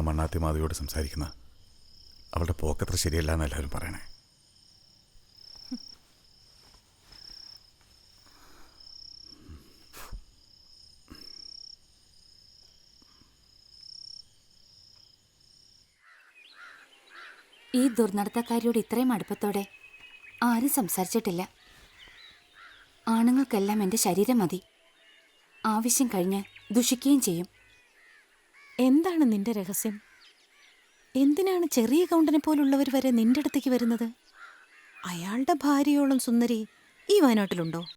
മണ്ണാത്തി മാധവിയോട് സംസാരിക്കുന്ന? അവളുടെ പോക്കത്ര ശരിയല്ല എന്ന് എല്ലാവരും പറയണേ. ഈ ദുർനടത്തക്കാരിയോട് ഇത്രയും അടുപ്പത്തോടെ ആരും സംസാരിച്ചിട്ടില്ല. ആണുങ്ങൾക്കെല്ലാം എന്റെ ശരീരം മതി. ആവശ്യം കഴിഞ്ഞ് ദുഷിക്കുകയും ചെയ്യും. എന്താണ് നിന്റെ രഹസ്യം? എന്തിനാണ് ചെറിയ കൗണ്ടനെ പോലുള്ളവർ വരെ നിന്റെ അടുത്തേക്ക് വരുന്നത്? അയാളുടെ ഭാര്യയോളം സുന്ദരി ഈ വയനാട്ടിലുണ്ടോ?